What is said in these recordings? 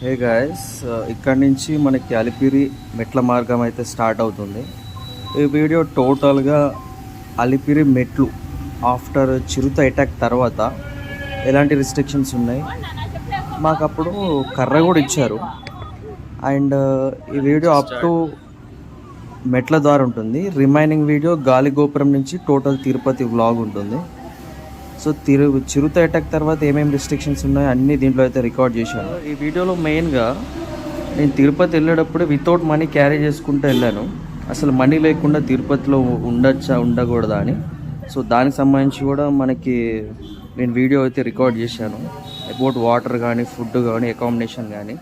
Hey guys ఇక్కడ నుంచి మనకి అలిపిరి మెట్ల మార్గం అయితే స్టార్ట్ అవుతుంది. ఈ వీడియో టోటల్గా అలిపిరి మెట్లు ఆఫ్టర్ చిరుత అటాక్ తర్వాత ఎలాంటి రిస్ట్రిక్షన్స్ ఉన్నాయి? మాకు అప్పుడు కర్ర కూడా ఇచ్చారు. అండ్ uh, ఈ వీడియో అప్ టు మెట్ల ద్వారా ఉంటుంది. రిమైనింగ్ వీడియో గాలి గోపురం నుంచి టోటల్ తిరుపతి వ్లాగ్ ఉంటుంది. సో తిరు చిరుత అటాక్ తర్వాత ఏమేమి రిస్ట్రిక్షన్స్ ఉన్నాయో అన్నీ దీంట్లో అయితే రికార్డ్ చేశాను ఈ వీడియోలో మెయిన్గా నేను తిరుపతి వెళ్ళేటప్పుడు వితౌట్ మనీ క్యారీ చేసుకుంటూ వెళ్ళాను. అసలు మనీ లేకుండా తిరుపతిలో ఉండొచ్చా ఉండకూడదా అని. సో దానికి సంబంధించి కూడా మనకి నేను వీడియో అయితే రికార్డ్ చేశాను. అబౌట్ వాటర్ కానీ ఫుడ్ కానీ అకామిడేషన్ కానీ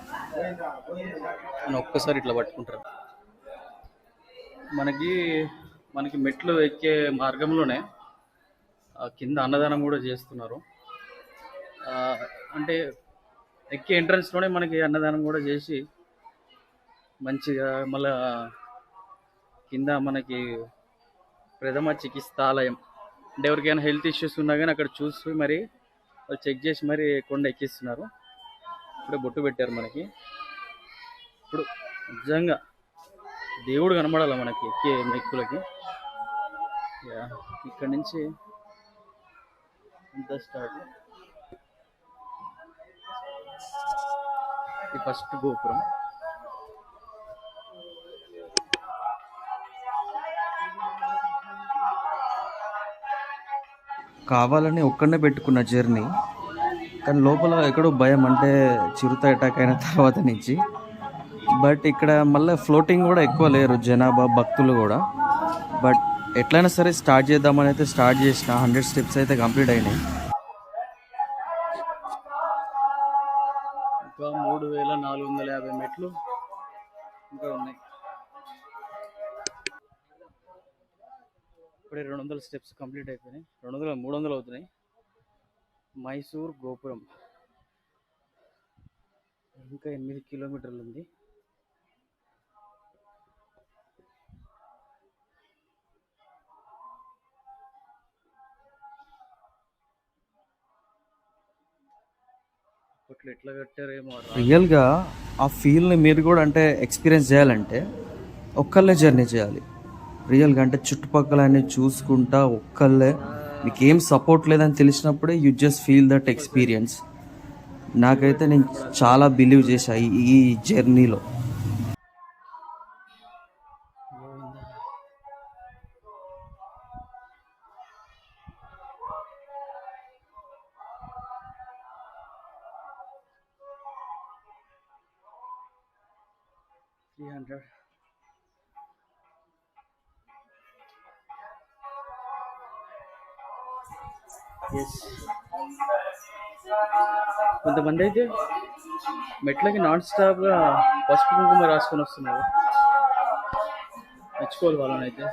ఒక్కసారి ఇట్లా పట్టుకుంటారు? మనకి మనకి మెట్లు ఎక్కే మార్గంలోనే కింద అన్నదానం కూడా చేస్తున్నారు. అంటే ఎక్కే ఎంట్రన్స్లోనే మనకి అన్నదానం కూడా చేసి మంచిగా మళ్ళా కింద మనకి ప్రథమ చికిత్సాలయం. అంటే ఎవరికైనా హెల్త్ ఇష్యూస్ ఉన్నా కానీ అక్కడ చూసి మరి వాళ్ళు చెక్ చేసి మరి కొండ ఎక్కిస్తున్నారు. ఇప్పుడే బొట్టు పెట్టారు మనకి. ఇప్పుడు నిజంగా దేవుడు కనబడాలి మనకి ఎక్కే మెక్కులకి ఇక్కడి నుంచి ఇంత స్టార్ట్ ఇది ఫస్ట్ గోపురం కావాలని ఒక్కడనే పెట్టుకున్న జర్నీ కానీ లోపల ఎక్కడో భయం అంటే చిరుత అటాక్ అయిన తర్వాత నుంచి. బట్ ఇక్కడ మళ్ళీ ఫ్లోటింగ్ కూడా ఎక్కువ లేరు జనాభా భక్తులు కూడా. బట్ ఎట్లయినా సరే స్టార్ట్ చేద్దామని అయితే స్టార్ట్ చేసిన హండ్రెడ్ స్టెప్స్ అయితే కంప్లీట్ అయినాయి. ఇంకా మూడు వేల నాలుగు వందల యాభై మెట్లు ఇంకా ఉన్నాయి. ఇప్పుడే రెండు వందల స్టెప్స్ కంప్లీట్ అయిపోయినాయి. రెండు వందల మూడు వందలు అవుతున్నాయి. మైసూర్ గోపురం. ఇంకా ఎనిమిది కిలోమీటర్లు ఉంది. ఎట్లా కట్టారేమో రియల్గా ఆ ఫీల్ని మీరు కూడా అంటే ఎక్స్పీరియన్స్ చేయాలంటే ఒక్కళ్ళే జర్నీ చేయాలి. రియల్గా అంటే చుట్టుపక్కల అన్ని చూసుకుంటా ఒక్కళ్ళే. మీకు ఏం సపోర్ట్ లేదని తెలిసినప్పుడే you just feel that experience. నాకైతే నేను చాలా బిలీవ్ చేశా ఈ జర్నీలో. త్రీ హండ్రెడ్ ఎస్ కొంతమంది అయితే మెట్లకి నాన్ స్టాప్గా పసుపు కుంకుమ రాసుకొని వస్తున్నారు. మెచ్చుకోవాలి వాళ్ళని అయితే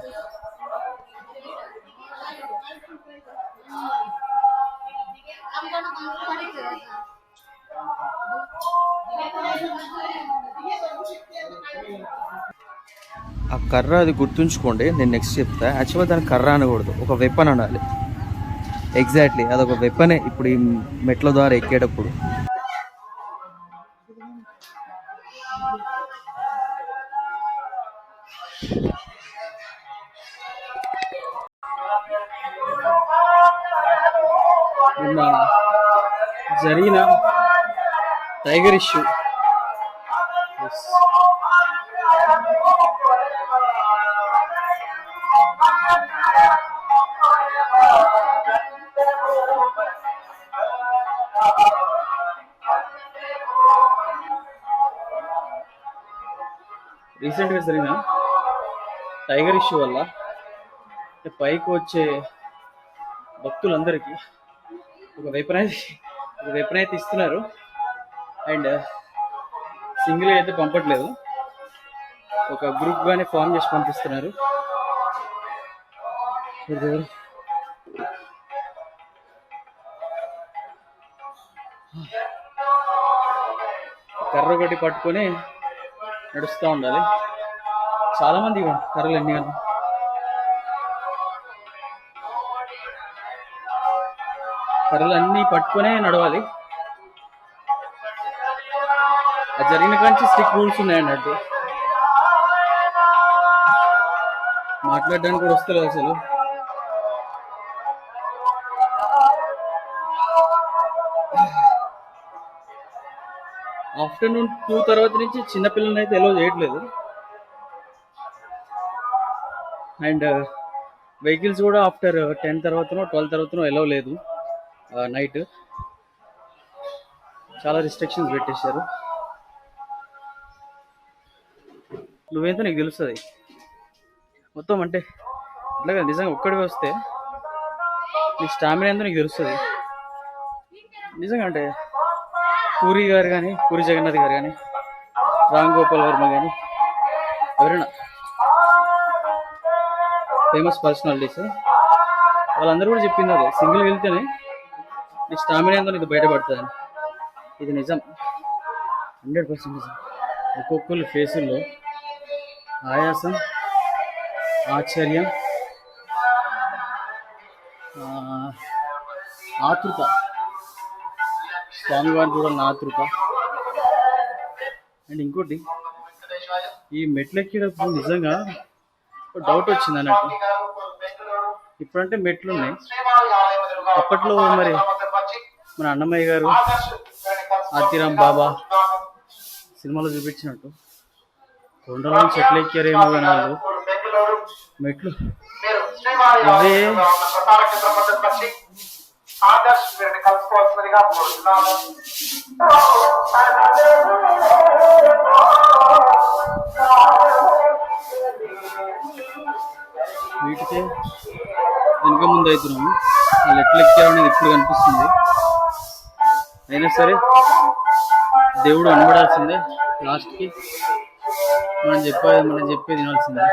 ఆ కర్ర అది గుర్తుంచుకోండి నేను నెక్స్ట్ చెప్తా. యాక్చువల్గా దాని కర్ర అనకూడదు ఒక వెపన్ అనాలి. ఎగ్జాక్ట్లీ అదొక వెపనే ఇప్పుడు ఈ మెట్ల ద్వారా ఎక్కేటప్పుడు. జరిగిన టైగర్ ఇష్యూ రీసెంట్గా జరిగిన టైగర్ ఇష్యూ వల్ల పైకి వచ్చే భక్తులందరికీ ఒక విపరీత ఒక విపరీత ఇస్తున్నారు. అండ్ సింగిల్ అయితే పంపట్లేదు. ఒక గ్రూప్ గానే ఫామ్ చేసి పంపిస్తున్నారు. కర్ర ఒకటి పట్టుకొని నడుస్తూ ఉండాలి. చాలా మంది కర్రలు ఎన్ని కానీ కర్రలు అన్నీ పట్టుకునే నడవాలి. జరిగిన కానీ స్ట్రిక్ట్ రూల్స్ ఉన్నాయి అటు మాట్లాడడానికి కూడా వస్తలేదు అసలు. ఆఫ్టర్నూన్ టూ తర్వాత నుంచి చిన్నపిల్లల్ని అయితే ఎలో చేయట్లేదు. అండ్ uh, వెహికల్స్ కూడా ఆఫ్టర్ టెన్ uh, తర్వాతనో ట్వెల్వ్ తర్వాతనో ఎలో లేదు. Uh, నైట్ చాలా రిస్ట్రిక్షన్స్ పెట్టేశారు. నువ్వేంతో నీకు తెలుస్తుంది. మొత్తం అంటే అట్లాగా నిజంగా ఒక్కడికి వస్తే నీ స్టామినా ఏందో నీకు తెలుస్తుంది. నిజంగా అంటే పూరి గారు కానీ పూరి జగన్నాథ్ గారు కానీ రామ్ గోపాల్ వర్మ కానీ ఎవరైనా ఫేమస్ పర్సనాలిటీస్ వాళ్ళందరూ కూడా చెప్పింది అదే సింగిల్ వెళ్తేనే నీ స్టామినా ఏందో నీకు బయటపడుతుంది ఇది నిజం. హండ్రెడ్ పర్సెంట్ నిజం. ఒక్కొక్కరు ఫేసుల్లో ఆయాసం ఆశ్చర్యం ఆతృత. స్వామివారిని చూడాలని ఆతృత. అండ్ ఇంకోటి ఈ మెట్లెక్కేటప్పుడు నిజంగా డౌట్ వచ్చింది అన్నట్టు. ఇప్పుడంటే మెట్లు ఉన్నాయి అప్పట్లో మరి మన అన్నమయ్య గారు ఆతిరామ్ బాబా సినిమాలో చూపించినట్టు. కొండల నుంచి ఎట్లా ఎక్కారేమో కానీ వాళ్ళు. మెట్లు. ఇవే ఆదర్శ్ వీరిని కలుసుకోవాల్సిందిగా కోరుతున్నాము వీటికే వెనుక ముందు అవుతున్నాము. వాళ్ళు ఎట్లా ఎక్కారు అనేది ఇప్పుడు కనిపిస్తుంది. అయినా సరే దేవుడు అనబడాల్సిందే లాస్ట్కి. మనం చెప్పేది మనం చెప్పేది వినాల్సిందే.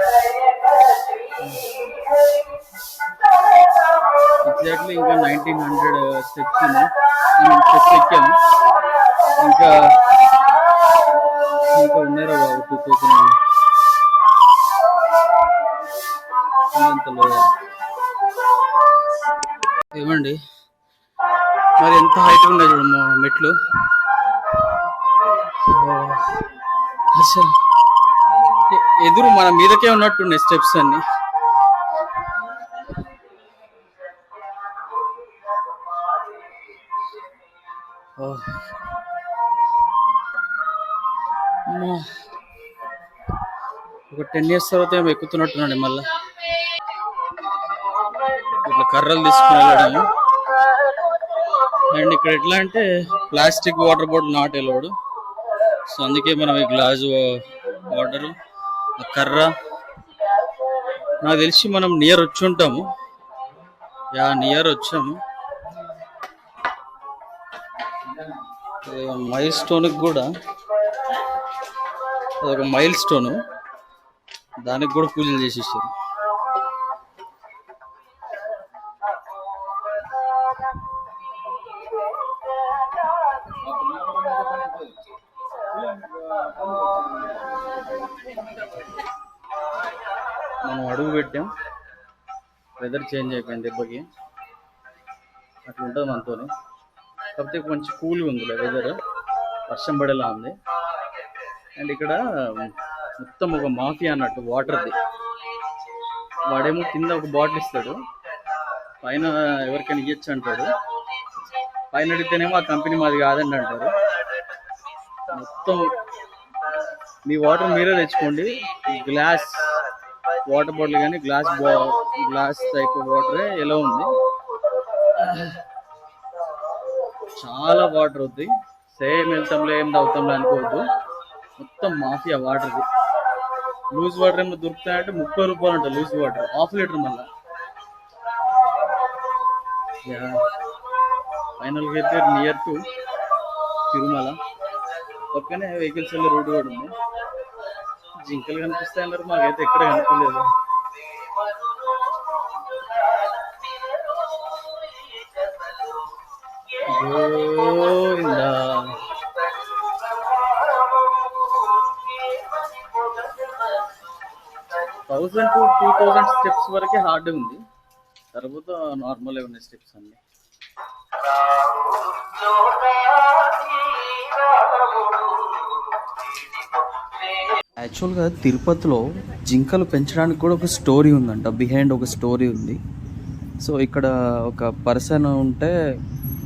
ఎగ్జాక్ట్లీ ఇంకా నైన్టీన్ హండ్రెడ్ స్టెప్స్ ఉన్నాయి స్టెప్స్ ఎక్కాము ఇంకా ఇంకా ఉన్నారా బాబు టూ థౌసండ్ ఏమండి? మరి ఎంత హైట్ ఉన్నాయి చూడమ్మా మెట్లు? అసలు ఎదురు మన మీదకే ఉన్నట్టున్నాయి స్టెప్స్ అన్ని. ఒక టెన్ ఇయర్స్ తర్వాత ఏమో ఎక్కుతున్నట్టున్నాండి మళ్ళీ. ఇట్లా కర్రలు తీసుకుని వెళ్ళడము. అండ్ ఇక్కడ ఎట్లా అంటే ప్లాస్టిక్ వాటర్ బాటిల్ నాట్ వెళ్ళాడు సో అందుకే మనం ఈ గ్లాసు వాటర్ కర్ర. నాకు తెలిసి మనం నియర్ వచ్చి ఉంటాము యా నియర్ వచ్చాము. మైల్ స్టోన్కి కూడా అదొక మైల్ స్టోన్ దానికి కూడా పూజలు చేసేసారు. మనం అడుగు పెట్టాం. వెదర్ చేంజ్ అయిపోయింది దెబ్బకి. అట్లా ఉంటుంది మనతో కాకపోతే కొంచెం కూల్గా ఉంది వెదర్ వర్షం పడేలా ఉంది. అండ్ ఇక్కడ మొత్తం ఒక మాఫియా అన్నట్టు వాటర్ది. వాడేమో కింద ఒక బాటిల్ ఇస్తాడు. పైన ఎవరికైనా ఇవ్వచ్చు అంటాడు. పైన అడిగితేనేమో ఆ కంపెనీ మాది కాదండి అంటారు. మొత్తం మీ వాటర్ మీరే తెచ్చుకోండి. గ్లాస్ వాటర్ బాటిల్ కానీ గ్లాస్ గ్లాస్ టైప్ వాటరే ఎలా ఉంది? చాలా వాటర్ ఉంది సేమ్ వెళ్తాంలే ఏం తాగుతాంలే అనుకోవద్దు. మొత్తం మాఫియా వాటర్ది లూజ్ వాటర్ ఏమో దొరుకుతాయంటే ముప్పై రూపాయలు ఉంటాయి లూజ్ వాటర్ హాఫ్ లీటర్ మళ్ళా. ఫైనల్గా అయితే నియర్ టు తిరుమల. పక్కనే వెహికల్స్ వెళ్ళే రోడ్డు కూడా ఉంది. జింకలు కనిపిస్తాయి అన్నారు. మాకైతే ఎక్కడ కనిపించలేదు. Govinda. Thousand two two thousand steps వరకే హార్డ్ ఉంది. తర్వాత నార్మల్ ఉన్నాయి స్టెప్స్ అన్ని. యాక్చువల్గా తిరుపతిలో జింకలు పెంచడానికి కూడా ఒక స్టోరీ ఉందంట. బిహైండ్ ఒక స్టోరీ ఉంది. సో ఇక్కడ ఒక పర్సన్ ఉంటే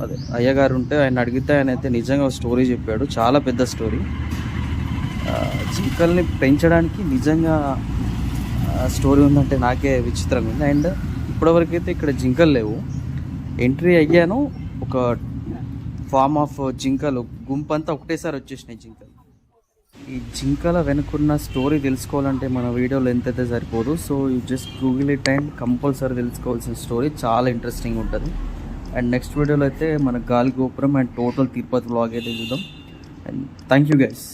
అదే అయ్యగారు ఉంటే ఆయన అడిగితే ఆయన అయితే నిజంగా ఒక స్టోరీ చెప్పాడు. చాలా పెద్ద స్టోరీ జింకల్ని పెంచడానికి నిజంగా స్టోరీ ఉందంటే నాకే విచిత్రంగా ఉంది. అండ్ ఇప్పటివరకు అయితే ఇక్కడ జింకలు లేవు. ఎంట్రీ అయ్యాను. ఒక ఫామ్ ఆఫ్ జింకలు గుంపంతా ఒకటేసారి వచ్చేసినాయి జింకలు. ఈ జింకల వెనుకున్న స్టోరీ తెలుసుకోవాలంటే మన వీడియోలో ఎంతైతే సరిపోదు. So you just Google it and compulsory తెలుసుకోవాల్సిన స్టోరీ చాలా ఇంట్రెస్టింగ్ ఉంటుంది. అండ్ నెక్స్ట్ వీడియోలో అయితే మన గాలి గోపురం అండ్ టోటల్ తిరుపతి బ్లాగ్ అయితే చూద్దాం. And thank you guys